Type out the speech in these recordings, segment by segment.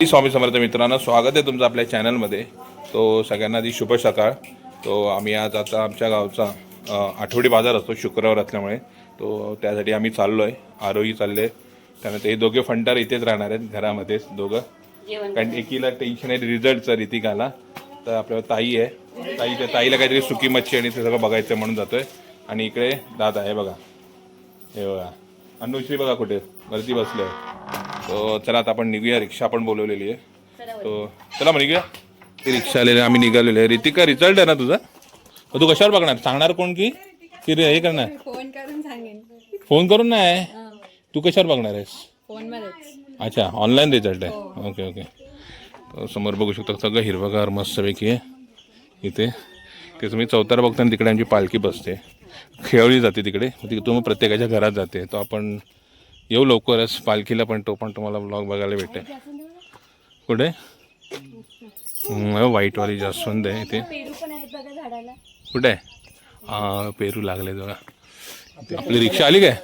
स्वामी समर्थ मित्रांनो स्वागत आहे तुमचं आपल्या चॅनलमध्ये. तो सगळ्यांना ती शुभ सकाळ. तो आम्ही आज आता आमच्या गावचा आठवडी बाजार असतो शुक्रवार असल्यामुळे. तो त्यासाठी आम्ही चाललो आहे आरोही चालले. त्यानंतर हे दोघे फंटार इथेच राहणार आहेत घरामध्येच दोघं. कारण एकीला टेन्शन आहे रिझल्टचं ऋतिकाला तर आपल्या ताई आहे. ताईच्या ताईला काहीतरी सुकी मच्छी आणि ते सगळं बघायचं म्हणून जातोय. आणि इकडे दादा आहे बघा. हे बघा. अनुश्री बघा कुठे वरती बसले. तो चला आता आपण निघूया. रिक्षा आपण बोलवलेली आहे. तो चला मग निघूया. ती रिक्षा आलेली आम्ही निघालेलो आहे. रितिका रिझल्ट आहे ना तुझा? तू कशावर बघणार? सांगणार कोण की? हे करणार? फोन करून सांगेन. फोन करून नाही? तू कशावर बघणार आहेस? अच्छा ऑनलाईन रिझल्ट आहे. ओके ओके तर समोर बघू शकता सगळं हिरवगार मस्तपैकी आहे. इथे. ते तुम्ही चौतारा बघताना तिकडे आमची पालखी बसते. खेळवली जाते तिकडे. मग ती तुम्ही प्रत्येकाच्या घरात जाते. तो आपण येऊ लवकरच. पालखीला पण तो पण तुम्हाला ब्लॉग बघायला भेटेल. कुठे? व्हाईटवाली जास्वंद आहे इथे. कुठे? आहे हा पेरू लागले बघा आपली रिक्षा आली काय?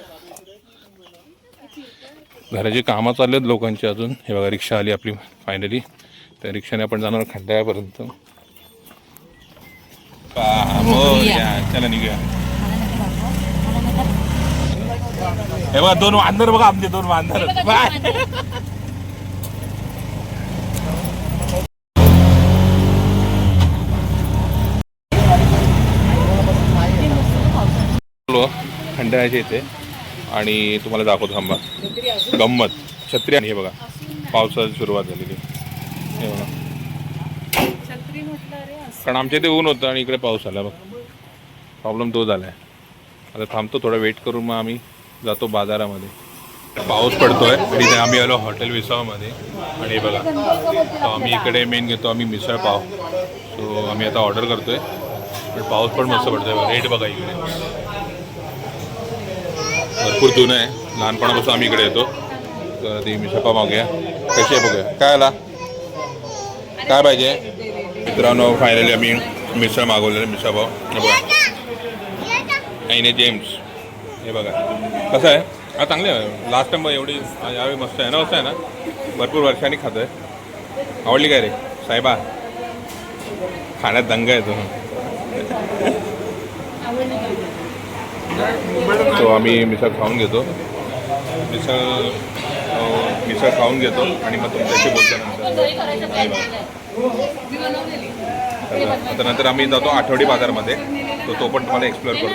घराची कामं चालले आहेत लोकांची अजून. हे बघा रिक्षा आली आपली फायनली त्या रिक्षाने आपण जाणार खड्ड्यापर्यंत. चला निघूया. हे बघा दोन वांदर बघा आमचे दोन वांदर. बाय आलो खंडाळ्याच्या इथे. आणि तुम्हाला दाखवतो थांबा गंमत. छत्री आणि हे बघा पावसाची सुरुवात झालेली. हे बघा. कारण आमच्या इथे ऊन होतं आणि इकडे पाऊस आला बघ. प्रॉब्लेम तो झाला आहे आता थांबतो थोडा वेट करून मग आम्ही. जातो बाजारामध्ये. पाऊस पडतोय आणि आम्ही आलो हॉटेल विसावामध्ये. आणि बघा तो आम्ही इकडे मेन घेतो आम्ही मिसळ पाव. सो आम्ही आता ऑर्डर करतोय. पण पाऊस पण मस्त पडतोय रेट बघा इकडे. भरपूर जुनं आहे. लहानपणापासून आम्ही इकडे येतो. तर ती मिसळ पाव मागूया. कशी आहे बघूया. काय आला? काय पाहिजे? मित्रांनो फायनली आम्ही मिसळ मागवलेलं मिसळ पाव. हे बघा. ऐने जेम्स हे बघा. कसं आहे? हा चांगलं आहे. लास्ट टाइम एवढी यावेळी मस्त आहे ना मस्त आहे ना? भरपूर वर्षांनी खातो आहे. आवडली काय रे? साहेबा. खाण्यात दंग आहे तो. आम्ही मिसळ खाऊन घेतो. मिसळ मिसळ खाऊन घेतो आणि मग तुमच्याशी बोलतो आता नंतर आम्ही जातो आठवडी बाजारमध्ये. तो तो पण तुम्हाला एक्सप्लोअर करतो.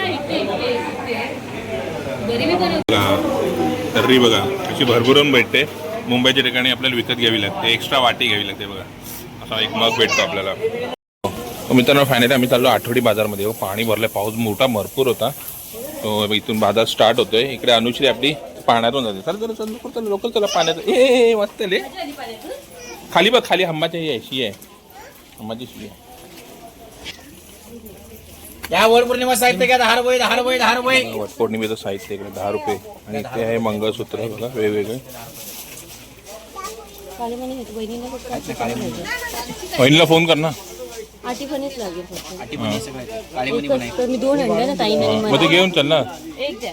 तर्री बघा. अशी भरभरून भेटते. मुंबईच्या ठिकाणी आपल्याला विकत घ्यावी लागते. एक्स्ट्रा वाटी घ्यावी लागते बघा. असा एक मग भेटतो आपल्याला. हो, मित्रांनो फायनली आम्ही चाललो आठवडी बाजारमध्ये. हो पाणी भरलं पाऊस मोठा भरपूर होता. तो इथून बाजार स्टार्ट होतोय. इकडे अनुश्री आपली पाण्यातून जाते. चल जरा चल लवकर चल लवकर चला पाण्यात. ए, मस्त ले खाली बघ खाली. हम्माची ही आहे शी आहे. हम्माची शी आहे. या वर पौर्णिमा साहित्य घ्या दहा रुपये दहा रुपये दहा रुपये. वटपौर्णिमेचं साहित्य इकडे दहा रुपये. आणि इथे आहे मंगळसूत्र बघा वेगवेगळे. बहिणीला फोन कर ना. आठी पणच लागेल फक्त आटी पण आहे. सगळं काळी मणी पण आहे. तर मी दोन आणले ना ताईने आणि मग ते घेऊन चल ना. एक द्या.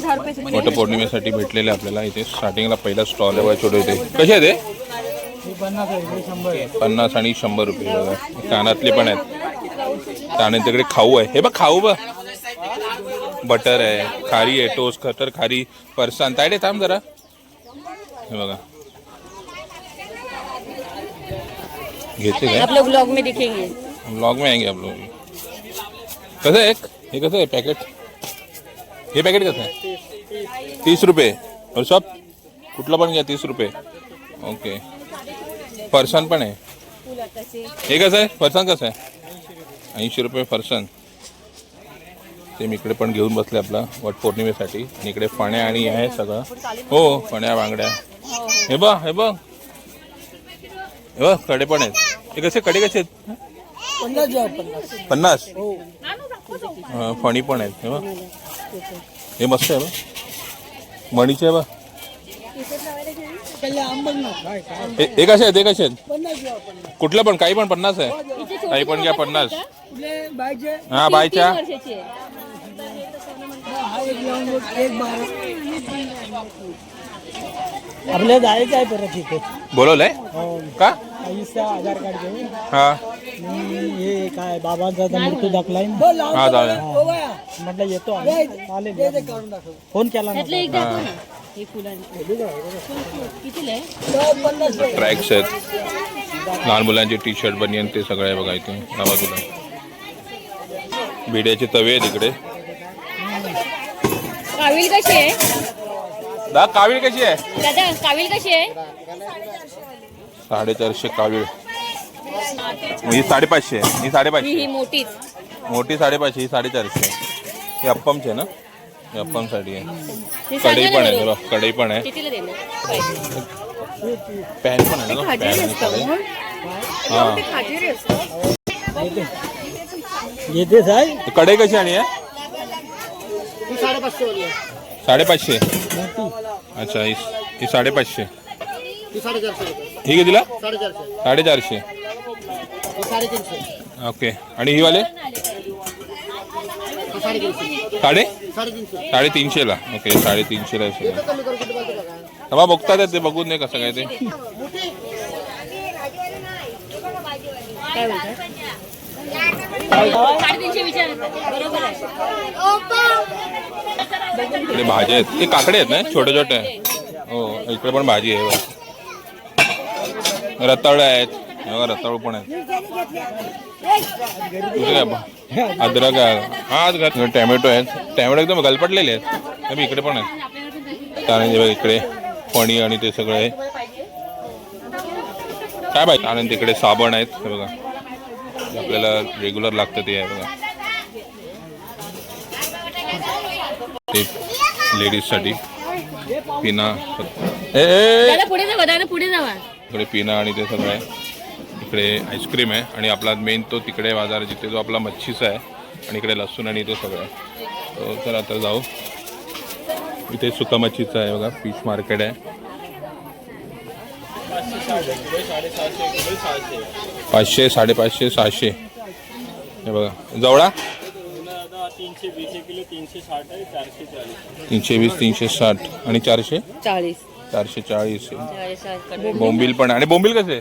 दहा रुपयाचे वटपौर्णिमेसाठी भेटलेले आपल्याला. इथे स्टार्टिंगला पहिला स्टॉल आहे बघा छोटे इथे कसे आहे ते पन्नास आणि शंभर रुपये बघा. कानातले पण आहेत. आणि तिकडे खाऊ आहे. हे बघ खाऊ बघ. बटर आहे खारी आहे टोस्ट खतर खारी फरसाण. तायडे थांब जरा. हे बघा. घेते काय? आप लोग ब्लॉग में दिखेंगे. ब्लॉग में आएंगे आप लोग कसं आहे एक? हे कसं आहे? पॅकेट हे पॅकेट कसं आहे? तीस रुपये. और सब? कुठलं पण घ्या तीस रुपये. ओके फरसाण पण आहे. हे कसं आहे? फरसाण कसं आहे? ऐंशी रुपये फरसाण ते मी इकडे पण घेऊन बसले आपला वट पौर्णिमेसाठी. आणि इकडे फण्या आणि आहे सगळं. हो फण्या बांगड्या. हे बघ हे बघ. हे बघकडे पण आहेत. हे कसे कडे कसे आहेत? पन्नास हा, फणी पण आहेत. हे बघ. हे मस्त आहे बघ. मणीचे आहे बघ. हे हे कसे आहेत हे कसे आहेत. कुठलं पण काही पण पन्नास आहे. काही पण घ्या पन्नास. हा बायच्या. हा एक एक आपल्याला जायचं आहे परत इथे. बोलवलंय? हो. का? आधार कार्ड घेऊन. हा. हे काय बाबांचा मृत्यू दाखलाय ना. हा म्हटलं येतो. चालेल फोन केला एक ना. हे कितीला आहे ट्रॅक्स आहेत. लहान मुलांचे टी शर्ट बनियन ते सगळं आहे बघा इथे बाजूला बिड्याचे तवे आहेत इकडे. कावील कशी आहे? दा कावीळ कशी आहे? दादा कावील कशी आहे? साडेचारशे कावीळ. ही साडेपाचशे आहे ही साडेपाचशे. ही मोठी साडेपाचशे ही साडेचारशे. ही अप्पमची आहे ना? अप्पमसाठी आहे हे कढई पण आहे. बघा, कढई पण आहे. कितीला देणार? काय? पॅन पण आहे ना खाजेरी पॅन कढई. हा. येते साहेब ही कढई कशी आणि आहे? साडेपाचशे अच्छा ही ही साडेपाचशे. ही कितीला? साडेचारशे. ओके. आणि ही वाले? साडे? साडेतीनशेला ओके साडेतीनशेला आहे तेव्हा बघतात ते बघून नाही कसं काय ते. इकडे भाज्या आहेत. ते काकडे आहेत ना छोटे छोटे हो इकडे पण भाजी आहे बघ. आहेत. रताळू पण बघ. अद्रक आहे हा आज घात टॅमॅटो आहेत. टॅमॅटो एकदम गलपटलेले आहेत. बघ, इकडे पण आहेत. कारण बघ इकडे. फणी आणि ते सगळं आहे काय पाहिजे आणि तिकडे साबण आहेत. हे बघा. आपल्याला रेग्युलर लागतं ते आहे बघा. ते लेडीजसाठी पिना. ए, पुढे जावा पुढे जावा. इकडे पिना आणि ते सगळं आहे. इकडे आईस्क्रीम आहे आणि आपला मेन तो तिकडे बाजार जिथे जो आपला मच्छीचा आहे आणि इकडे लसूण आणि ते सगळं आहे. तो चला आता जाऊ. इथे सुका मच्छीचा आहे बघा फिश मार्केट आहे. पाचशे साडेपाचशे सहाशे. हे बघा जवळा? तीनशे वीस तीनशे साठ. आणि चारशे? चाळीस. चारशे चाळीस. बोंबील पण. आणि बोंबील कसे?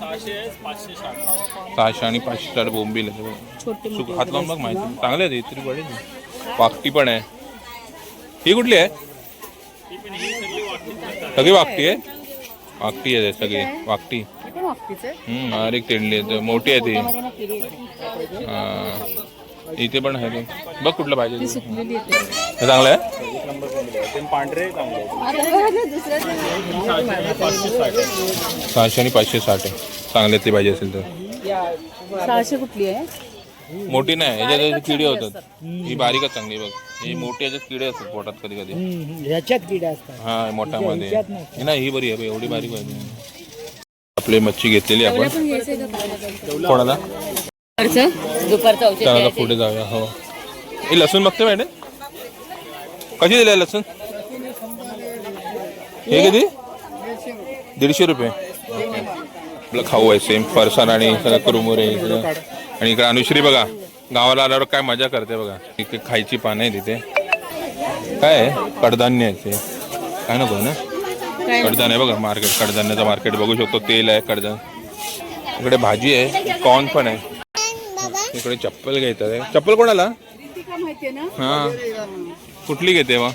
सहाशे आणि पाचशे साठ बोंबील आहे. सुक हात लावून बघ माहिती. चांगले आहेत इतरी बडे वाकटी पण आहे. ही कुठली आहे? सगळी वाकटी आहे. वाकटी आहे? सगळी. वाकटी. हम्म बारीक तेंडली आहे. तर मोठी आहे ती. हा. इथे पण आहे ते. बघ कुठलं पाहिजे. हे चांगलं आहे? सहाशे आणि पाचशे साठ आहे. चांगले ते पाहिजे असेल तर. सहाशे कुठली आहे? मोठी नाही याच्यात किडे होतात. ही बारीकच चांगली बघ. ही मोठी याच्यात किडे असतात पोटात कधी कधी. हम्म, ह्याच्यात किडे असतात. हा मोठ्यामध्ये. नाही. ही नाही ही बरी आहे एवढी बारीक पाहिजे आपली मच्छी घेतलेली आपण. कोणाला? दुपारचं. पुढे जाऊया हो. ही लसूण बघते मॅडम? कशी दिली लसूण? हे किती? दीडशे रुपये. आपलं खाऊ आहे सेम फरसाण आणि सगळं कुरुमुरे इकडं. आणि इकडे अनुश्री बघा गावाला आल्यावर काय मजा करते बघा. इथे खायची पानं आहे तिथे काय आहे? कडधान्य आहे ते. काय नको ना? कडधान्य आहे बघा मार्केट कडधान्याचं मार्केट बघू शकतो. तेल आहे कडधान इकडे भाजी आहे कॉर्न पण आहे. इकडे चप्पल घेतात आहे. चप्पल कोणाला? हा. कुठली घेते मग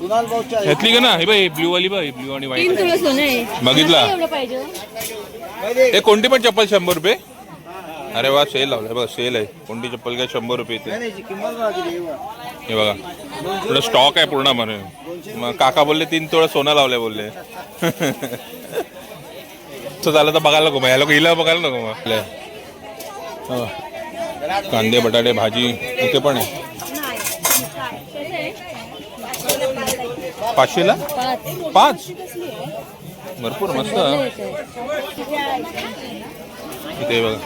घेतली का ना? हे बाई ब्ल्यू वाली बाई ब्ल्यू आणि तीन व्हाईट तुला सोनं आहे. बघितला? एवढं पाहिजे. हे कोणती पण चप्पल शंभर रुपये? अरे वा सेल लावलाय बघा सेल आहे. कोणती चप्पल काय शंभर रुपये इथे. हे बघा. थोडं स्टॉक आहे पूर्ण म्हणून मग काका बोलले तीन तोळा सोनं लावलंय बोलले. तो झालं तर बघायला नको मग. ह्या लोक हिला बघायला नको मग आपल्या. हो. कांदे बटाटे भाजी इथे पण आहे. पाचशेला? पाच? भरपूर मस्त. इथे बघा.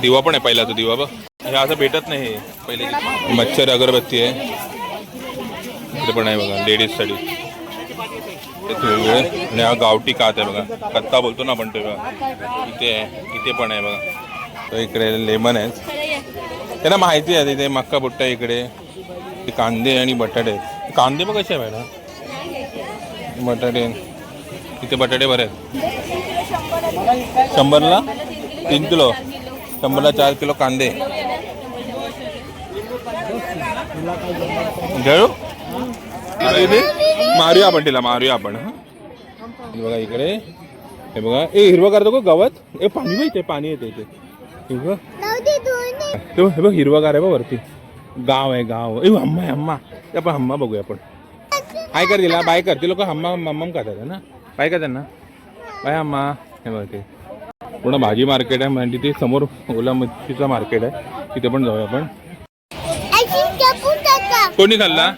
दिवा पण आहे पहिला तो दिवा बघ. हे असं भेटत नाही हे पहिले. मच्छर अगरबत्ती आहे. इथे पण आहे बघा लेडीजसाठी. इथे आणि हा गावठी कात आहे बघा. कत्ता बोलतो ना आपण ते बघा इथे आहे इथे पण आहे बघा. इकडे लेमन आहे. त्यांना माहिती आहे तिथे मक्का बुट्टा इकडे ते कांदे आणि बटाटे. आहेत कांदे मग कसे आहे मॅडम? बटाटे. तिथे बटाटे बरे आहेत. शंभरला? तीन किलो. शंभरला चार किलो कांदे. घेऊ मारूया आपण तिला मारूया आपण बघा इकडे. हे बघा. ए हिरवं करतो का गवत. ए पाणी येते पाणी येते इथे. हिरवं ते हे बघ हिरवगार आहे बघ वरती. गाव आहे गाव. ए हम्मा आहे हम्मा. आपण हम्मा बघूया आपण. हाय कर तिला बाय कर. ते लोक हम्मा हम्मम खातात ना? बाय का त्यांना. बाय हम्मा. हे बघ ते. पूर्ण भाजी मार्केट आहे म्हणजे तिथे समोर ओला मच्छीचं मार्केट आहे. तिथे पण जाऊया आपण. कोणी खाल्ला?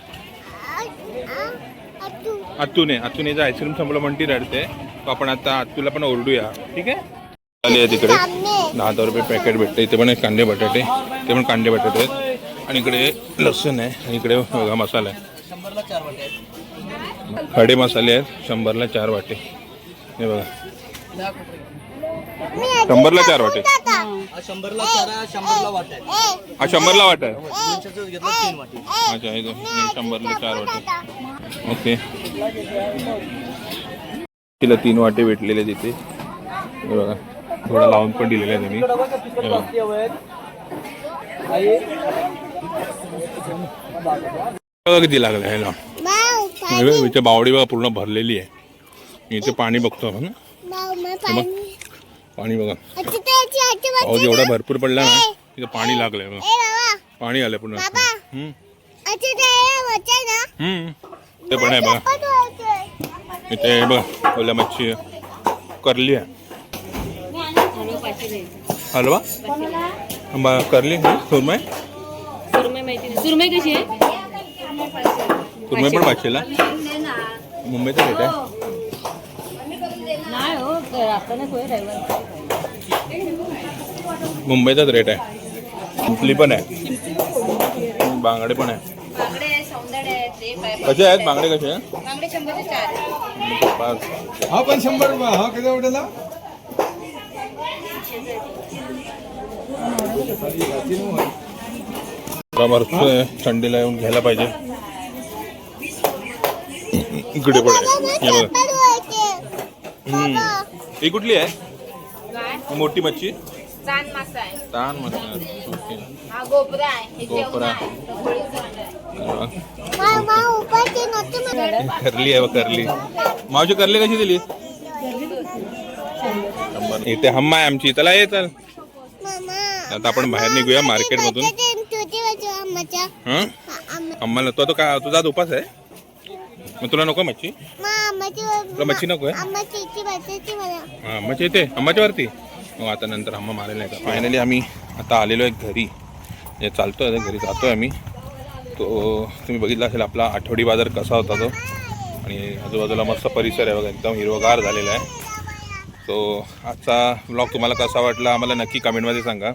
अत्तूने अत्तूने आईस्क्रीम संपलं म्हणती रडते. आपण आता अत्तूला पण ओरडूया. ठीक आहे? आहे तिकडे. दहा दहा रुपये पॅकेट भेटतं इथे पण एक कांदे बटाटे ते पण कांदे बटाटे आहेत. आणि इकडे लसूण आहे. आणि इकडे बघा मसाला आहे. खडे मसाले आहेत. शंभरला चार वाटे. हे बघा. शंभरला चार वाटे. शंभरला हा शंभरला वाट आहे. अच्छा हे शंभरला चार वाटे. ओके. तिला तीन वाटे भेटलेले तिथे बघा. थोडा लावून पण दिलेला आहे त्यांनी. किती लागलं ह्याला बघ, इथे बावडी बघा पूर्ण भरलेली आहे. इथे पाणी बघतो. आपण. पाणी बघा. पाऊस एवढा भरपूर पडला ना तिथे पाणी लागलंय बघा. पाणी आलंय पूर्ण. ते पण आहे बघा. इथे बघा ओल्या मच्छी. करली आहे. हलवा? आंबा करली सुरमई? सुरमई माहिती नाही. सुरमई कशी आहे? सुरमई पण पाचशेला मुंबईचा रेट आहे नाही हो मुंबईचाच रेट आहे. चिंचली पण आहे. बांगडे पण आहे. कसे आहेत? बांगडे कसे आहेत? हा पण शंभर रुपये हा किती वाटेला थंडीला येऊन घ्यायला पाहिजे. इकडे पण आहे. हे बघा. ही कुठली आहे? काय? ही मोठी मच्छी? मासा आहे. तान. हा गोपरा आहे. गोपरा. करली आहे करली. मावशी करली कशी दिली? इथे हम्मा आहे आमची. चला ये चल. आता आपण बाहेर निघूया मार्केट मधून. हं? आम्हाला तो तो का तुझा उपास आहे. मग तुला नको मच्छी. तुला मच्छी नको आहे हा अम्माची येते अम्माच्या वरती. मग आता नंतर अम्मा मारेल नाही का फायनली आम्ही आता आलेलो आहे घरी. म्हणजे चालतो आहे घरी जातो आहे आम्ही. तो तुम्ही बघितला असेल आपला आठवडी बाजार कसा होता तो. आणि आजूबाजूला मस्त परिसर आहे बघा एकदम हिरवगार झालेला आहे. सो आजचा ब्लॉग तुम्हाला कसा वाटला आम्हाला नक्की कमेंटमध्ये सांगा.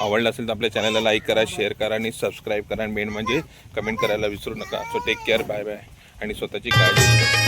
आवडला असेल तर आपल्या चॅनलला लाईक करा शेअर करा आणि सबस्क्राईब करा. आणि मेन म्हणजे कमेंट करायला विसरू नका. So take care bye bye आणि स्वतःची काळजी